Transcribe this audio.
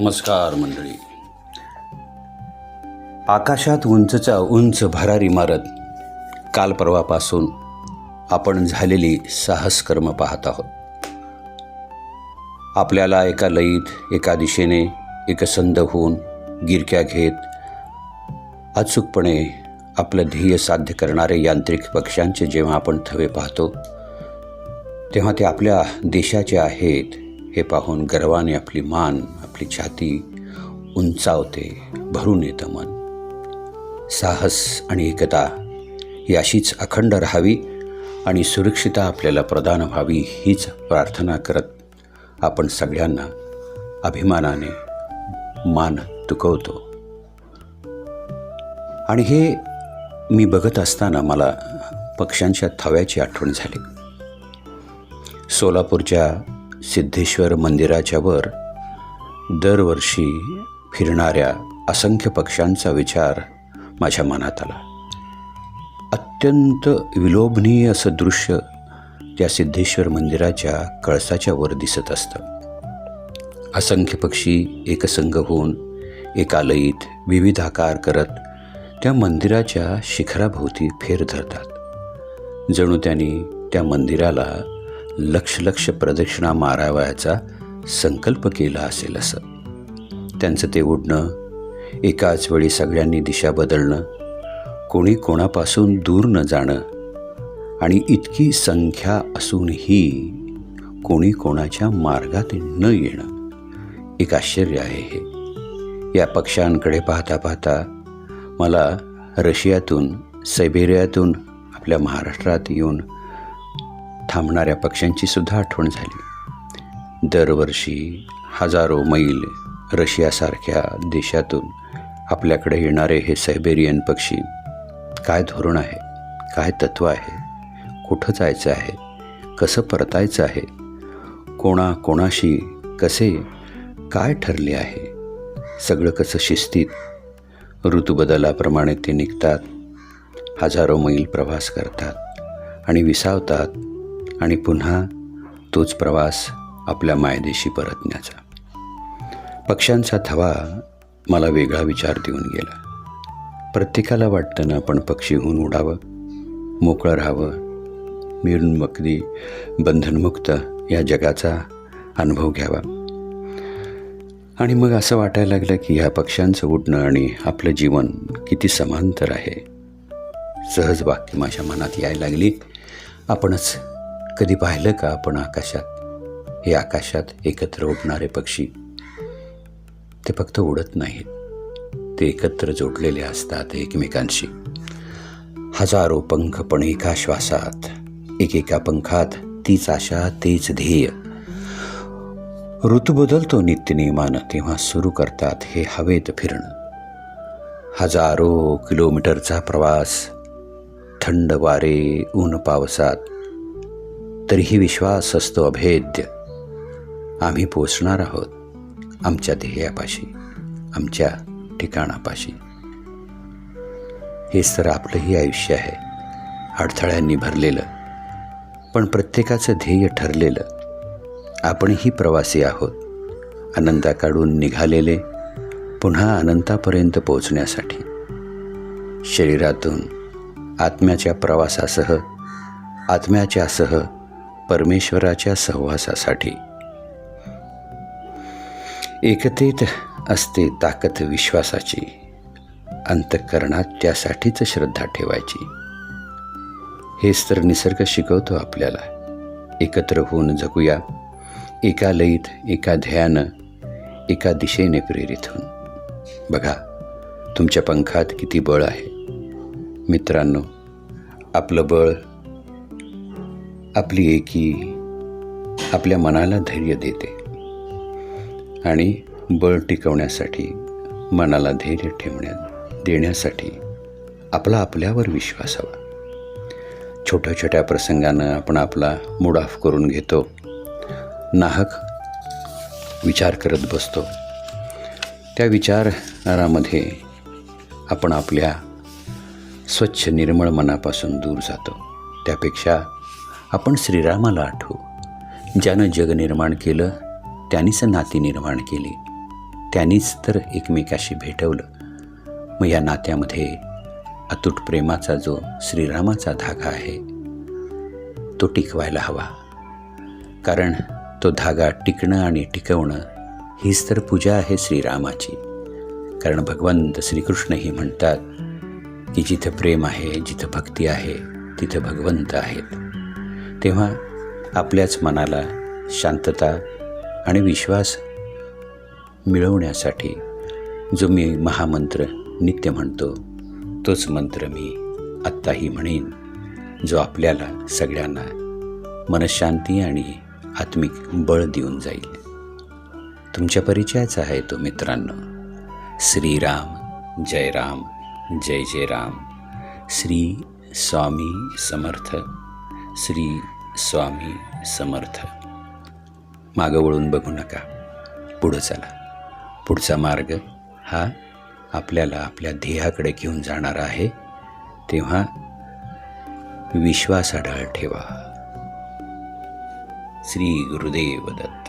नमस्कार मंडळी. आकाशात उंचचा उंच भरारी मारत काल परवापासून आपण झालेली साहसकर्म पाहत आहोत. आपल्याला एका लयीत एका दिशेने एकसंध होऊन गिरक्या घेत अचूकपणे आपलं ध्येय साध्य करणारे यांत्रिक पक्ष्यांचे जेव्हा आपण थवे पाहतो तेव्हा ते आपल्या देशाचे आहेत हे पाहून गर्वाने आपली मान आपली छाती उंचावते भरून येतं मन. साहस आणि एकता ही अशीच अखंड राहावी आणि सुरक्षिता आपल्याला प्रदान व्हावी हीच प्रार्थना करत आपण सगळ्यांना अभिमानाने मान तुकवतो. आणि हे मी बघत असताना मला पक्ष्यांच्या थव्याची आठवण झाली. सोलापूरच्या सिद्धेश्वर मंदिराच्या वर दरवर्षी फिरणाऱ्या असंख्य पक्ष्यांचा विचार माझ्या मनात आला. अत्यंत विलोभनीय असं दृश्य त्या सिद्धेश्वर मंदिराच्या कळसाच्या वर दिसत असतं. असंख्य पक्षी एकसंग होऊन एका लयीत विविध आकार करत त्या मंदिराच्या शिखराभोवती फेर धरतात. जणू त्यांनी त्या मंदिराला लक्ष लक्ष प्रदक्षिणा मारावयाचा संकल्प केला असेल असं. त्यांचं ते उडणं एकाच वेळी सगळ्यांनी दिशा बदलणं कोणी कोणापासून दूर न जाणं आणि इतकी संख्या असूनही कोणी कोणाच्या मार्गात न येणं एक आश्चर्य आहे हे. या पक्ष्यांकडे पाहता पाहता मला रशियातून सायबेरियातून आपल्या महाराष्ट्रात येऊन थांबणाऱ्या पक्ष्यांची सुद्धा आठवण झाली. दरवर्षी हजारो मैल रशियासारख्या देशातून आपल्याकडे येणारे हे सायबेरियन पक्षी काय धोरण आहे? काय तत्त्व आहे? कुठं जायचं आहे? कसं परतायचं आहे? कोणा कोणाशी कसे काय ठरले आहे? सगळं कसं शिस्तीत? ऋतुबदलाप्रमाणे ते निघतात हजारो मैल प्रवास करतात आणि विसावतात आणि पुन्हा तोच प्रवास आपल्या मायदेशी परतण्याचा. पक्ष्यांचा थवा मला वेगळा विचार देऊन गेला. प्रत्येकाला वाटतं ना आपण पक्षी होऊन उडावं मोकळं राहावं मिळून अगदी बंधनमुक्त या जगाचा अनुभव घ्यावा. आणि मग असं वाटायला लागलं की ह्या पक्ष्यांचं उडणं आणि आपलं जीवन किती समांतर आहे. सहज वाक्य माझ्या मनात यायला लागली. आपणच कधी पाहिलं का आपण आकाशात? हे आकाशात एकत्र उडणारे पक्षी. ते फक्त उडत नाहीत. ते एकत्र जोडलेले असतात एकमेकांशी. हजारो पंख पण एका श्वासात एकेका पंखात तीच आशा तेच ध्येय. ऋतू बदलतो नित्यनियमानं तेव्हा सुरू करतात हे हवेत फिरणं. हजारो किलोमीटरचा प्रवास थंड वारे ऊन पावसात. तरीही विश्वास असतो अभेद्य. आम्ही पोचणार आहोत आमच्या ध्येयापाशी आमच्या ठिकाणापाशी. हेच तर आपलंही आयुष्य आहे अडथळ्यांनी भरलेलं पण प्रत्येकाचं ध्येय ठरलेलं. आपणही प्रवासी आहोत आनंदाकडून निघालेले पुन्हा अनंतापर्यंत पोचण्यासाठी शरीरातून आत्म्याच्या प्रवासासह आत्म्याच्यासह परमेश्वराच्या सहवासासाठी. एकतेत असते ताकद विश्वासाची. अंतःकरणात त्यासाठीच श्रद्धा ठेवायची. हेच तर निसर्ग शिकवतो आपल्याला. एकत्र होऊन जगूया. एका लयीत एका ध्यानं एका दिशेने प्रेरित होऊन. बघा तुमच्या पंखात किती बळ आहे. मित्रांनो आपलं बळ आपली एकी आपल्या मनाला धैर्य देते. आणि बळ टिकवण्यासाठी मनाला धैर्य ठेवण्यात देण्यासाठी आपला आपल्यावर विश्वास हवा. छोट्या छोट्या प्रसंगानं आपण आपला मूड ऑफ करून घेतो. नाहक विचार करत बसतो. त्या विचारामध्ये आपण आपल्या स्वच्छ निर्मळ मनापासून दूर जातो. त्यापेक्षा आपण श्रीरामाला आठवू. ज्यानं जग निर्माण केलं त्यांनीच नाती निर्माण केली. त्यांनीच तर एकमेकाशी भेटवलं. मग या नात्यामध्ये अतूट प्रेमाचा जो श्रीरामाचा धागा आहे तो टिकवायला हवा. कारण तो धागा टिकणं आणि टिकवणं हीच तर पूजा आहे श्रीरामाची. कारण भगवंत श्रीकृष्णही म्हणतात की जिथं प्रेम आहे जिथं भक्ती आहे तिथं भगवंत आहेत. तेव्हा आपल्याच मनाला शांतता आणि विश्वास मिळवण्यासाठी जो मी महामंत्र नित्य म्हणतो तोच मंत्र मी आत्ताही म्हणेन जो आपल्याला सगळ्यांना मनशांती आणि आत्मिक बळ देऊन जाईल. तुमच्या परिचयाचा आहे तो मित्रांनो. श्रीराम जय राम जय जय राम. श्री स्वामी समर्थ श्री स्वामी समर्थ. मागं वळून बघू नका. पुढं चला. पुढचा मार्ग हा आपल्याला आपल्या ध्येयाकडे घेऊन जाणारा आहे. तेव्हा विश्वास अढळ ठेवा. श्री गुरुदेव दत्त.